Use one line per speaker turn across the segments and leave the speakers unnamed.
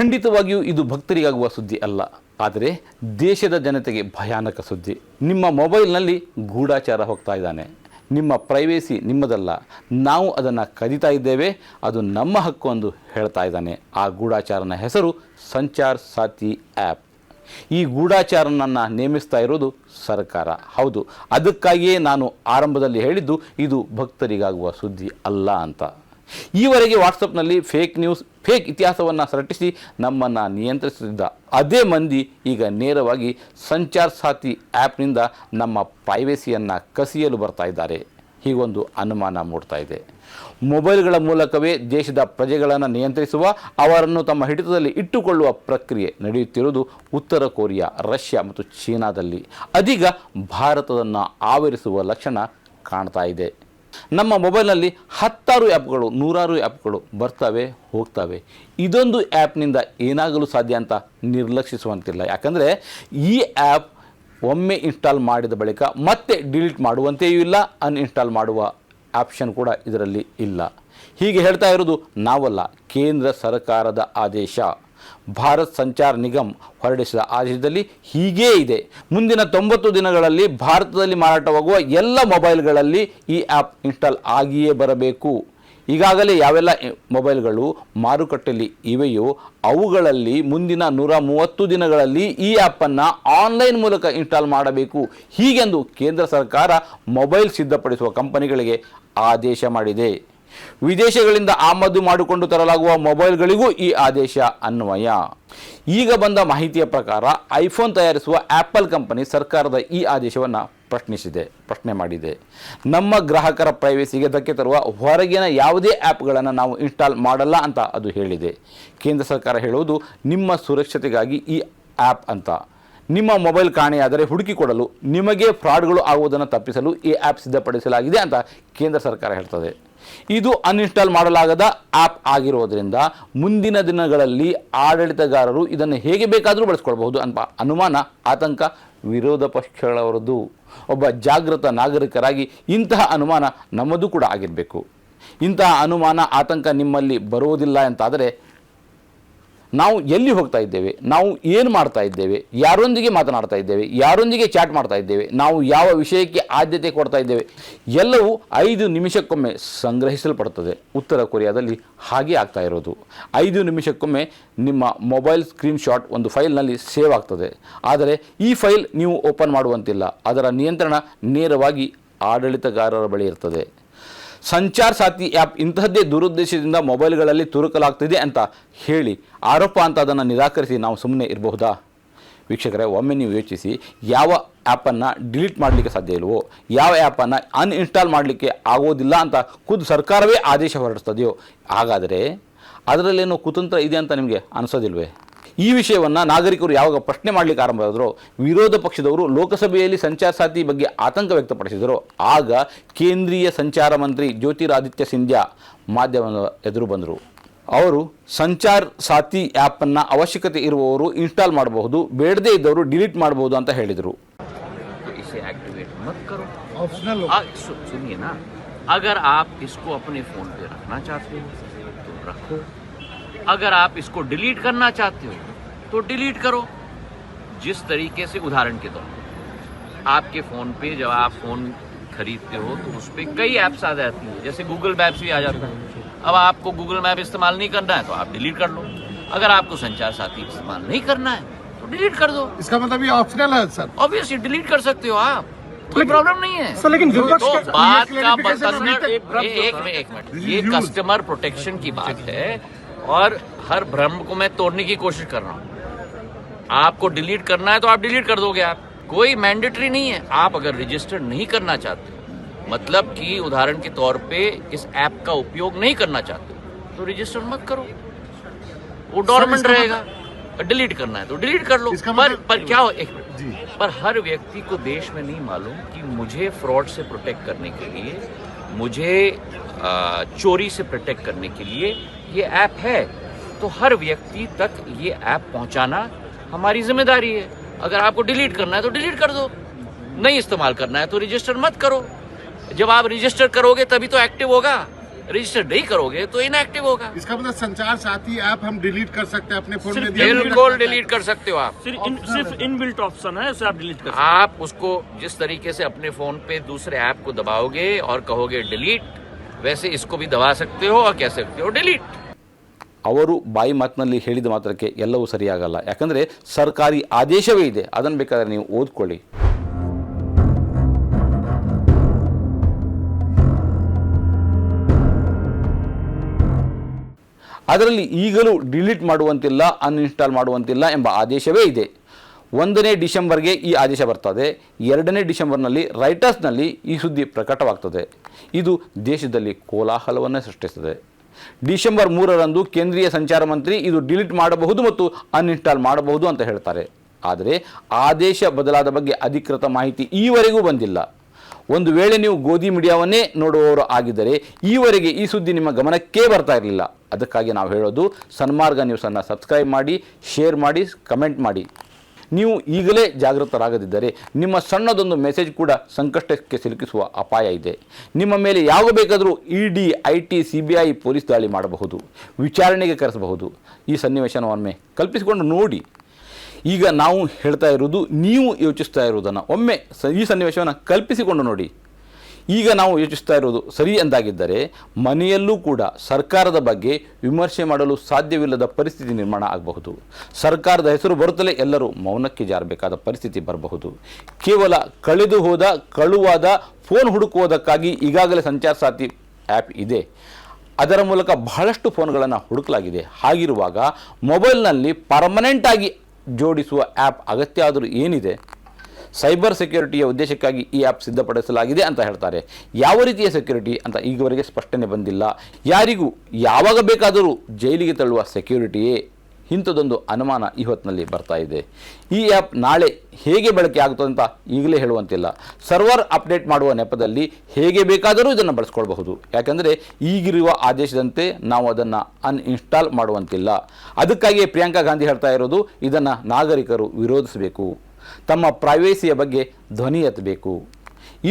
ಖಂಡಿತವಾಗಿಯೂ ಇದು ಭಕ್ತರಿಗಾಗುವ ಸುದ್ದಿ ಅಲ್ಲ. ಆದರೆ ದೇಶದ ಜನತೆಗೆ ಭಯಾನಕ ಸುದ್ದಿ. ನಿಮ್ಮ ಮೊಬೈಲ್ನಲ್ಲಿ ಗೂಢಾಚಾರ ಹೋಗ್ತಾ ಇದ್ದಾನೆ. ನಿಮ್ಮ ಪ್ರೈವೇಸಿ ನಿಮ್ಮದಲ್ಲ. ನಾವು ಅದನ್ನು ಕದಿತಾ ಇದ್ದೇವೆ. ಅದು ನಮ್ಮ ಹಕ್ಕು ಎಂದು ಹೇಳ್ತಾ ಇದ್ದಾನೆ. ಆ ಗೂಢಾಚಾರನ ಹೆಸರು ಸಂಚಾರ್ ಸಾತಿ ಆ್ಯಪ್. ಈ ಗೂಢಾಚಾರನನ್ನು ನೇಮಿಸ್ತಾ ಇರೋದು ಸರ್ಕಾರ. ಹೌದು, ಅದಕ್ಕಾಗಿಯೇ ನಾನು ಆರಂಭದಲ್ಲಿ ಹೇಳಿದ್ದು ಇದು ಭಕ್ತರಿಗಾಗುವ ಸುದ್ದಿ ಅಲ್ಲ ಅಂತ. ಈವರೆಗೆ ವಾಟ್ಸಪ್ನಲ್ಲಿ ಫೇಕ್ ನ್ಯೂಸ್, ಫೇಕ್ ಇತಿಹಾಸವನ್ನು ಸೃಷ್ಟಿಸಿ ನಮ್ಮನ್ನು ನಿಯಂತ್ರಿಸುತ್ತಿದ್ದ ಅದೇ ಮಂದಿ ಈಗ ನೇರವಾಗಿ ಸಂಚಾರ್ ಸಾಥಿ ಆ್ಯಪ್ನಿಂದ ನಮ್ಮ ಪ್ರೈವೇಸಿಯನ್ನು ಕಸಿಯಲು ಬರ್ತಾ ಇದ್ದಾರೆ. ಹೀಗೊಂದು ಅನುಮಾನ ಮೂಡ್ತಾ ಇದೆ. ಮೊಬೈಲ್ಗಳ ಮೂಲಕವೇ ದೇಶದ ಪ್ರಜೆಗಳನ್ನು ನಿಯಂತ್ರಿಸುವ, ಅವರನ್ನು ತಮ್ಮ ಹಿಡಿತದಲ್ಲಿ ಇಟ್ಟುಕೊಳ್ಳುವ ಪ್ರಕ್ರಿಯೆ ನಡೆಯುತ್ತಿರುವುದು ಉತ್ತರ ಕೊರಿಯಾ, ರಷ್ಯಾ ಮತ್ತು ಚೀನಾದಲ್ಲಿ. ಅದೀಗ ಭಾರತವನ್ನು ಆವರಿಸುವ ಲಕ್ಷಣ ಕಾಣ್ತಾ ಇದೆ. ನಮ್ಮ ಮೊಬೈಲ್ನಲ್ಲಿ ಹತ್ತಾರು ಆ್ಯಪ್ಗಳು, ನೂರಾರು ಆ್ಯಪ್ಗಳು ಬರ್ತವೆ, ಹೋಗ್ತವೆ. ಇದೊಂದು ಆ್ಯಪ್ನಿಂದ ಏನಾಗಲು ಸಾಧ್ಯ ಅಂತ ನಿರ್ಲಕ್ಷಿಸುವಂತಿಲ್ಲ. ಯಾಕಂದರೆ ಈ ಆ್ಯಪ್ ಒಮ್ಮೆ ಇನ್ಸ್ಟಾಲ್ ಮಾಡಿದ ಬಳಿಕ ಮತ್ತೆ ಡಿಲೀಟ್ ಮಾಡುವಂತೆಯೂ ಇಲ್ಲ, ಅನ್ಇನ್ಸ್ಟಾಲ್ ಮಾಡುವ ಆಪ್ಷನ್ ಕೂಡ ಇದರಲ್ಲಿ ಇಲ್ಲ. ಹೀಗೆ ಹೇಳ್ತಾ ಇರೋದು ನಾವಲ್ಲ, ಕೇಂದ್ರ ಸರ್ಕಾರದ ಆದೇಶ. ಭಾರತ್ ಸಂಚಾರ್ ನಿಗಮ್ ಹೊರಡಿಸಿದ ಆದೇಶದಲ್ಲಿ ಹೀಗೇ ಇದೆ. ಮುಂದಿನ ತೊಂಬತ್ತು ದಿನಗಳಲ್ಲಿ ಭಾರತದಲ್ಲಿ ಮಾರಾಟವಾಗುವ ಎಲ್ಲ ಮೊಬೈಲ್ಗಳಲ್ಲಿ ಈ ಆ್ಯಪ್ ಇನ್ಸ್ಟಾಲ್ ಆಗಿಯೇ ಬರಬೇಕು. ಈಗಾಗಲೇ ಯಾವೆಲ್ಲ ಮೊಬೈಲ್ಗಳು ಮಾರುಕಟ್ಟೆಯಲ್ಲಿ ಇವೆಯೋ ಅವುಗಳಲ್ಲಿ ಮುಂದಿನ ನೂರ ಮೂವತ್ತು ದಿನಗಳಲ್ಲಿ ಈ ಆ್ಯಪನ್ನು ಆನ್ಲೈನ್ ಮೂಲಕ ಇನ್ಸ್ಟಾಲ್ ಮಾಡಬೇಕು. ಹೀಗೆಂದು ಕೇಂದ್ರ ಸರ್ಕಾರ ಮೊಬೈಲ್ ಸಿದ್ಧಪಡಿಸುವ ಕಂಪನಿಗಳಿಗೆ ಆದೇಶ ಮಾಡಿದೆ. ವಿದೇಶಗಳಿಂದ ಆಮದು ಮಾಡಿಕೊಂಡು ತರಲಾಗುವ ಮೊಬೈಲ್ಗಳಿಗೂ ಈ ಆದೇಶ ಅನ್ವಯ. ಈಗ ಬಂದ ಮಾಹಿತಿಯ ಪ್ರಕಾರ ಐಫೋನ್ ತಯಾರಿಸುವ ಆ್ಯಪಲ್ ಕಂಪನಿ ಸರ್ಕಾರದ ಈ ಆದೇಶವನ್ನು ಪ್ರಶ್ನಿಸಿದೆ, ಪ್ರಶ್ನೆ ಮಾಡಿದೆ. ನಮ್ಮ ಗ್ರಾಹಕರ ಪ್ರೈವೇಸಿಗೆ ಧಕ್ಕೆ ತರುವ ಹೊರಗಿನ ಯಾವುದೇ ಆ್ಯಪ್ಗಳನ್ನು ನಾವು ಇನ್ಸ್ಟಾಲ್ ಮಾಡಲ್ಲ ಅಂತ ಅದು ಹೇಳಿದೆ. ಕೇಂದ್ರ ಸರ್ಕಾರ ಹೇಳುವುದು, ನಿಮ್ಮ ಸುರಕ್ಷತೆಗಾಗಿ ಈ ಆ್ಯಪ್ ಅಂತ. ನಿಮ್ಮ ಮೊಬೈಲ್ ಕಾಣೆಯಾದರೆ ಹುಡುಕಿಕೊಡಲು ನಿಮಗೆ ಫ್ರಾಡ್ಗಳು ಆಗುವುದನ್ನು ತಪ್ಪಿಸಲು ಈ ಆ್ಯಪ್ ಸಿದ್ಧಪಡಿಸಲಾಗಿದೆ ಅಂತ ಕೇಂದ್ರ ಸರ್ಕಾರ ಹೇಳ್ತದೆ. ಇದು ಅನ್ಇನ್ಸ್ಟಾಲ್ ಮಾಡಲಾಗದ ಆ್ಯಪ್ ಆಗಿರೋದ್ರಿಂದ ಮುಂದಿನ ದಿನಗಳಲ್ಲಿ ಆಡಳಿತಗಾರರು ಇದನ್ನು ಹೇಗೆ ಬೇಕಾದರೂ ಬಳಸ್ಕೊಳ್ಬಹುದು ಅಂತ ಅನುಮಾನ, ಆತಂಕ, ವಿರೋಧ ಪಕ್ಷಗಳವರದ್ದು. ಒಬ್ಬ ಜಾಗೃತ ನಾಗರಿಕರಾಗಿ ಇಂತಹ ಅನುಮಾನ ನಮ್ಮದು ಕೂಡ ಆಗಿರಬೇಕು. ಇಂತಹ ಅನುಮಾನ, ಆತಂಕ ನಿಮ್ಮಲ್ಲಿ ಬರುವುದಿಲ್ಲ ಅಂತಾದರೆ ನಾವು ಎಲ್ಲಿ ಹೋಗ್ತಾ ಇದ್ದೇವೆ? ನಾವು ಏನು ಮಾಡ್ತಾ ಇದ್ದೇವೆ? ಯಾರೊಂದಿಗೆ ಮಾತನಾಡ್ತಾ ಇದ್ದೇವೆ? ಯಾರೊಂದಿಗೆ ಚಾಟ್ ಮಾಡ್ತಾ ಇದ್ದೇವೆ? ನಾವು ಯಾವ ವಿಷಯಕ್ಕೆ ಆದ್ಯತೆ ಕೊಡ್ತಾ ಇದ್ದೇವೆ? ಎಲ್ಲವೂ ಐದು ನಿಮಿಷಕ್ಕೊಮ್ಮೆ ಸಂಗ್ರಹಿಸಲ್ಪಡುತ್ತದೆ. ಉತ್ತರ ಕೊರಿಯಾದಲ್ಲಿ ಹಾಗೆ ಆಗ್ತಾ ಇರೋದು. ಐದು ನಿಮಿಷಕ್ಕೊಮ್ಮೆ ನಿಮ್ಮ ಮೊಬೈಲ್ ಸ್ಕ್ರೀನ್ ಶಾಟ್ ಒಂದು ಫೈಲ್ನಲ್ಲಿ ಸೇವ್ ಆಗ್ತದೆ. ಆದರೆ ಈ ಫೈಲ್ ನೀವು ಓಪನ್ ಮಾಡುವಂತಿಲ್ಲ. ಅದರ ನಿಯಂತ್ರಣ ನೇರವಾಗಿ ಆಡಳಿತಗಾರರ ಬಳಿ ಇರ್ತದೆ. ಸಂಚಾರ್ ಸಾಥಿ ಆ್ಯಪ್ ಇಂತಹದ್ದೇ ದುರುದ್ದೇಶದಿಂದ ಮೊಬೈಲ್ಗಳಲ್ಲಿ ತುರುಕಲಾಗ್ತಿದೆ ಅಂತ ಹೇಳಿ ಆರೋಪ ಅಂತ ಅದನ್ನು ನಿರಾಕರಿಸಿ ನಾವು ಸುಮ್ಮನೆ ಇರಬಹುದಾ? ವೀಕ್ಷಕರೇ, ಒಮ್ಮೆ ನೀವು ಯೋಚಿಸಿ, ಯಾವ ಆ್ಯಪನ್ನು ಡಿಲೀಟ್ ಮಾಡಲಿಕ್ಕೆ ಸಾಧ್ಯ ಇಲ್ಲವೋ ಯಾವ ಆ್ಯಪನ್ನು ಅನ್ಇನ್ಸ್ಟಾಲ್ ಮಾಡಲಿಕ್ಕೆ ಆಗೋದಿಲ್ಲ ಅಂತ ಖುದ್ದು ಸರ್ಕಾರವೇ ಆದೇಶ ಹೊರಡಿಸ್ತದೆಯೋ? ಹಾಗಾದರೆ ಅದರಲ್ಲೇನೋ ಕುತಂತ್ರ ಇದೆ ಅಂತ ನಿಮಗೆ ಅನಿಸೋದಿಲ್ವೇ? ಈ ವಿಷಯವನ್ನು ನಾಗರಿಕರು ಯಾವಾಗ ಪ್ರಶ್ನೆ ಮಾಡಲಿಕ್ಕೆ ಆರಂಭ ಮಾಡಿದ್ರು ವಿರೋಧ ಪಕ್ಷದವರು ಲೋಕಸಭೆಯಲ್ಲಿ ಸಂಚಾರ ಸಾಥಿ ಬಗ್ಗೆ ಆತಂಕ ವ್ಯಕ್ತಪಡಿಸಿದರು ಆಗ ಕೇಂದ್ರೀಯ ಸಂಚಾರ ಮಂತ್ರಿ ಜ್ಯೋತಿರಾದಿತ್ಯ ಸಿಂಧ್ಯಾ ಮಾಧ್ಯಮದ ಎದುರು ಬಂದರು ಅವರು ಸಂಚಾರ್ ಸಾಥಿ ಆ್ಯಪನ್ನು ಅವಶ್ಯಕತೆ ಇರುವವರು ಇನ್ಸ್ಟಾಲ್ ಮಾಡಬಹುದು ಬೇಡದೇ ಇದ್ದವರು ಡಿಲೀಟ್ ಮಾಡಬಹುದು ಅಂತ ಹೇಳಿದರು
तो इसे एक्टिवेट मत करो
ऑप्शनल
आ, सु, सुनिए ना अगर आप इसको अपने फोन पे रखना चाहते हो तो रखो अगर आप इसको डिलीट करना चाहते हो तो डिलीट करो। जिस तरीके से उदाहरण के तौर पर। आपके फ़ोन पे जब आप फ़ोन खरीदते हो तो उस पर कई ऐप्स आ जाती है। जैसे गूगल मैप्स भी आ जाता है। अब आपको गूगल मैप इस्तेमाल नहीं करना है तो आप डिलीट कर लो। अगर आपको संचार साथी इस्तेमाल नहीं करना है तो डिलीट कर दो।
इसका मतलब ये ऑप्शनल है सर।
ऑब्वियसली डिलीट कर सकते हो आप। कोई प्रॉब्लम नहीं है।
सर लेकिन
तो बात का कस्टमर एक मिनट। ये कस्टमर प्रोटेक्शन की बात है। और हर भ्रम को मैं तोड़ने की कोशिश कर रहा हूँ। आपको डिलीट करना है तो आप डिलीट कर दोगे आप। कोई मैंडेटरी नहीं है। आप अगर रजिस्टर नहीं करना चाहते मतलब कि उदाहरण के तौर पे इस ऐप का उपयोग नहीं करना चाहते तो रजिस्टर मत करो। वो डॉर्मेंट रहेगा। डिलीट करना है तो डिलीट कर लो। पर
मतलब-
पर क्या हो एक
जी।
पर हर व्यक्ति को देश में नहीं मालूम कि मुझे फ्रॉड से प्रोटेक्ट करने के लिए मुझे चोरी से प्रोटेक्ट करने के लिए ये ऐप है। तो हर व्यक्ति तक ये ऐप पहुंचाना हमारी ज़िम्मेदारी है। अगर आपको डिलीट करना है तो डिलीट कर दो। नहीं इस्तेमाल करना है तो रजिस्टर मत करो। जब आप रजिस्टर करोगे तभी तो एक्टिव होगा। रजिस्टर नहीं करोगे तो इनएक्टिव होगा।
इसका मतलब संचार साथी ऐप हम डिलीट कर सकते हैं अपने फ़ोन में
बिल्कुल डिलीट कर सकते हो आप।
सिर्फ़ इन, सिर्फ़ इनबिल्ट ऑप्शन है उसे आप डिलीट कर
आप उसको जिस तरीके से अपने फ़ोन पे दूसरे ऐप को दबाओगे और कहोगे डिलीट वैसे इसको भी दबा सकते हो और कह सकते हो डिलीट
ಅವರು ಬಾಯಿ ಮಾತಿನಲ್ಲಿ ಹೇಳಿದ ಮಾತ್ರಕ್ಕೆ ಎಲ್ಲವೂ ಸರಿಯಾಗಲ್ಲ. ಯಾಕಂದರೆ ಸರ್ಕಾರಿ ಆದೇಶವೇ ಇದೆ. ಅದನ್ನು ಬೇಕಾದರೆ ನೀವು ಓದ್ಕೊಳ್ಳಿ. ಅದರಲ್ಲಿ ಈಗಲೂ ಡಿಲೀಟ್ ಮಾಡುವಂತಿಲ್ಲ ಅನ್ಇನ್ಸ್ಟಾಲ್ ಮಾಡುವಂತಿಲ್ಲ ಎಂಬ ಆದೇಶವೇ ಇದೆ. ಒಂದನೇ ಡಿಸೆಂಬರ್ಗೆ ಈ ಆದೇಶ ಬರ್ತದೆ. ಎರಡನೇ ಡಿಸೆಂಬರ್ನಲ್ಲಿ ರೈಟರ್ಸ್ನಲ್ಲಿ ಈ ಸುದ್ದಿ ಪ್ರಕಟವಾಗ್ತದೆ. ಇದು ದೇಶದಲ್ಲಿ ಕೋಲಾಹಲವನ್ನು ಸೃಷ್ಟಿಸ್ತದೆ. ಡಿಸೆಂಬರ್ ಮೂರರಂದು ಕೇಂದ್ರೀಯ ಸಂಚಾರ ಮಂತ್ರಿ ಇದು ಡಿಲೀಟ್ ಮಾಡಬಹುದು ಮತ್ತು ಅನ್ಇನ್ಸ್ಟಾಲ್ ಮಾಡಬಹುದು ಅಂತ ಹೇಳ್ತಾರೆ. ಆದರೆ ಆದೇಶ ಬದಲಾದ ಬಗ್ಗೆ ಅಧಿಕೃತ ಮಾಹಿತಿ ಈವರೆಗೂ ಬಂದಿಲ್ಲ. ಒಂದು ವೇಳೆ ನೀವು ಗೋಧಿ ಮೀಡಿಯಾವನ್ನೇ ನೋಡುವವರು ಆಗಿದ್ದರೆ ಈವರೆಗೆ ಈ ಸುದ್ದಿ ನಿಮ್ಮ ಗಮನಕ್ಕೇ ಬರ್ತಾ ಇರಲಿಲ್ಲ. ಅದಕ್ಕಾಗಿ ನಾವು ಹೇಳೋದು, ಸನ್ಮಾರ್ಗ ನ್ಯೂಸನ್ನು ಸಬ್ಸ್ಕ್ರೈಬ್ ಮಾಡಿ, ಶೇರ್ ಮಾಡಿ, ಕಮೆಂಟ್ ಮಾಡಿ. ನೀವು ಈಗಲೇ ಜಾಗೃತರಾಗದಿದ್ದರೆ ನಿಮ್ಮ ಸಣ್ಣದೊಂದು ಮೆಸೇಜ್ ಕೂಡ ಸಂಕಷ್ಟಕ್ಕೆ ಸಿಲುಕಿಸುವ ಅಪಾಯ ಇದೆ. ನಿಮ್ಮ ಮೇಲೆ ಯಾವ ಬೇಕಾದರೂ E D I T C B I police ದಾಳಿ ಮಾಡಬಹುದು. ವಿಚಾರಣೆಗೆ ಕರೆಸಬಹುದು. ಈ ಸನ್ನಿವೇಶನ ಒಮ್ಮೆ ಕಲ್ಪಿಸಿಕೊಂಡು ನೋಡಿ. ಈಗ ನಾವು ಹೇಳ್ತಾ ಇರೋದು ನೀವು ಯೋಚಿಸ್ತಾ ಇರುವುದನ್ನು ಒಮ್ಮೆ ಈ ಸನ್ನಿವೇಶವನ್ನು ಕಲ್ಪಿಸಿಕೊಂಡು ನೋಡಿ. ಈಗ ನಾವು ಯೋಚಿಸ್ತಾ ಇರೋದು ಸರಿ ಎಂದಾಗಿದ್ದರೆ ಮನೆಯಲ್ಲೂ ಕೂಡ ಸರ್ಕಾರದ ಬಗ್ಗೆ ವಿಮರ್ಶೆ ಮಾಡಲು ಸಾಧ್ಯವಿಲ್ಲದ ಪರಿಸ್ಥಿತಿ ನಿರ್ಮಾಣ ಆಗಬಹುದು. ಸರ್ಕಾರದ ಹೆಸರು ಬರುತ್ತಲೇ ಎಲ್ಲರೂ ಮೌನಕ್ಕೆ ಜಾರಬೇಕಾದ ಪರಿಸ್ಥಿತಿ ಬರಬಹುದು. ಕೇವಲ ಕಳೆದು ಹೋದ, ಕಳುವಾದ, ಫೋನ್ ಹುಡುಕುವುದಕ್ಕಾಗಿ ಈಗಾಗಲೇ ಸಂಚಾರ ಸಾಥಿ ಆ್ಯಪ್ ಇದೆ. ಅದರ ಮೂಲಕ ಬಹಳಷ್ಟು ಫೋನ್ಗಳನ್ನು ಹುಡುಕಲಾಗಿದೆ. ಹಾಗಿರುವಾಗ ಮೊಬೈಲ್ನಲ್ಲಿ ಪರ್ಮನೆಂಟಾಗಿ ಜೋಡಿಸುವ ಆ್ಯಪ್ ಅಗತ್ಯ ಆದರೂ ಏನಿದೆ? ಸೈಬರ್ ಸೆಕ್ಯೂರಿಟಿಯ ಉದ್ದೇಶಕ್ಕಾಗಿ ಈ ಆ್ಯಪ್ ಸಿದ್ಧಪಡಿಸಲಾಗಿದೆ ಅಂತ ಹೇಳ್ತಾರೆ. ಯಾವ ರೀತಿಯ ಸೆಕ್ಯೂರಿಟಿ ಅಂತ ಈಗವರೆಗೆ ಸ್ಪಷ್ಟನೆ ಬಂದಿಲ್ಲ. ಯಾರಿಗೂ ಯಾವಾಗ ಬೇಕಾದರೂ ಜೈಲಿಗೆ ತಳ್ಳುವ ಸೆಕ್ಯೂರಿಟಿಯೇ ಇಂಥದ್ದೊಂದು ಅನುಮಾನ ಈ ಹೊತ್ತಿನಲ್ಲಿ ಬರ್ತಾ ಇದೆ. ಈ ಆ್ಯಪ್ ನಾಳೆ ಹೇಗೆ ಬಳಕೆ ಆಗುತ್ತದೆ ಅಂತ ಈಗಲೇ ಹೇಳುವಂತಿಲ್ಲ. ಸರ್ವರ್ ಅಪ್ಡೇಟ್ ಮಾಡುವ ನೆಪದಲ್ಲಿ ಹೇಗೆ ಬೇಕಾದರೂ ಇದನ್ನು ಬಳಸ್ಕೊಳ್ಬಹುದು. ಯಾಕೆಂದರೆ ಈಗಿರುವ ಆದೇಶದಂತೆ ನಾವು ಅದನ್ನು ಅನ್ಇನ್ಸ್ಟಾಲ್ ಮಾಡುವಂತಿಲ್ಲ. ಅದಕ್ಕಾಗಿಯೇ ಪ್ರಿಯಾಂಕಾ ಗಾಂಧಿ ಹೇಳ್ತಾ ಇರೋದು ಇದನ್ನು ನಾಗರಿಕರು ವಿರೋಧಿಸಬೇಕು. ತಮ್ಮ ಪ್ರೈವೇಸಿಯ ಬಗ್ಗೆ ಧ್ವನಿ ಎತ್ತಬೇಕು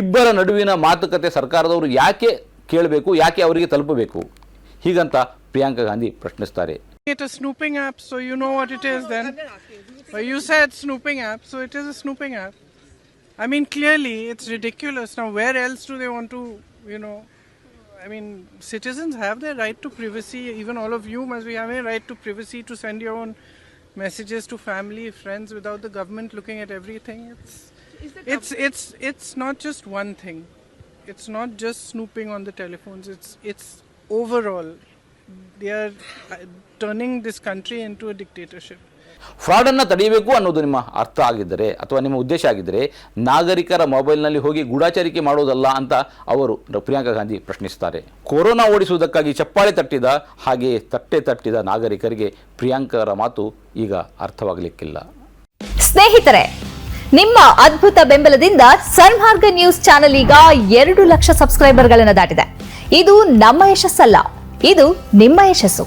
ಇಬ್ಬರ ನಡುವಿನ ಮಾತುಕತೆ ಸರ್ಕಾರದವರು ಯಾಕೆ ಕೇಳಬೇಕು ಯಾಕೆ ಅವರಿಗೆ ತಲುಪಬೇಕು ಹೀಗಂತ Priyanka Gandhi ಪ್ರಶ್ನಿಸ್ತಾರೆ
it a snooping app, so you then. But you said snooping app, so it is a snooping app. I mean, clearly, it's ridiculous. Now, where else do they want to, you know? I mean, citizens have their right to privacy. Even all of you must be having a right to privacy to send your own messages to family, friends, without the government looking at everything. It's, it's, it's, it's not just one thing. It's not just snooping on the telephones. It's, it's overall. They are uh, turning this country into a dictatorship.
ಫ್ರಾಡನ್ನು ತಡೆಯಬೇಕು ಅನ್ನೋದು ನಿಮ್ಮ ಅರ್ಥ ಆಗಿದ್ದರೆ ಅಥವಾ ನಿಮ್ಮ ಉದ್ದೇಶ ಆಗಿದ್ದರೆ ನಾಗರಿಕರ ಮೊಬೈಲ್ನಲ್ಲಿ ಹೋಗಿ ಗೂಢಾಚಾರಿಕೆ ಮಾಡೋದಲ್ಲ ಅಂತ ಅವರು ಪ್ರಿಯಾಂಕಾ ಗಾಂಧಿ ಪ್ರಶ್ನಿಸ್ತಾರೆ. ಕೊರೋನಾ ಓಡಿಸುವುದಕ್ಕಾಗಿ ಚಪ್ಪಾಳೆ ತಟ್ಟಿದ ಹಾಗೆ ತಟ್ಟೆ ತಟ್ಟಿದ ನಾಗರಿಕರಿಗೆ ಪ್ರಿಯಾಂಕರ ಮಾತು ಈಗ ಅರ್ಥವಾಗಲಿಕ್ಕಿಲ್ಲ.
ಸ್ನೇಹಿತರೆ, ನಿಮ್ಮ ಅದ್ಭುತ ಬೆಂಬಲದಿಂದ ಸನ್ಮಾರ್ಗ ನ್ಯೂಸ್ ಚಾನೆಲ್ ಈಗ ಎರಡು ಲಕ್ಷ ಸಬ್ಸ್ಕ್ರೈಬರ್ಗಳನ್ನು ದಾಟಿದೆ. ಇದು ನಮ್ಮ ಯಶಸ್ಸಲ್ಲ, ಇದು ನಿಮ್ಮ ಯಶಸ್ಸು.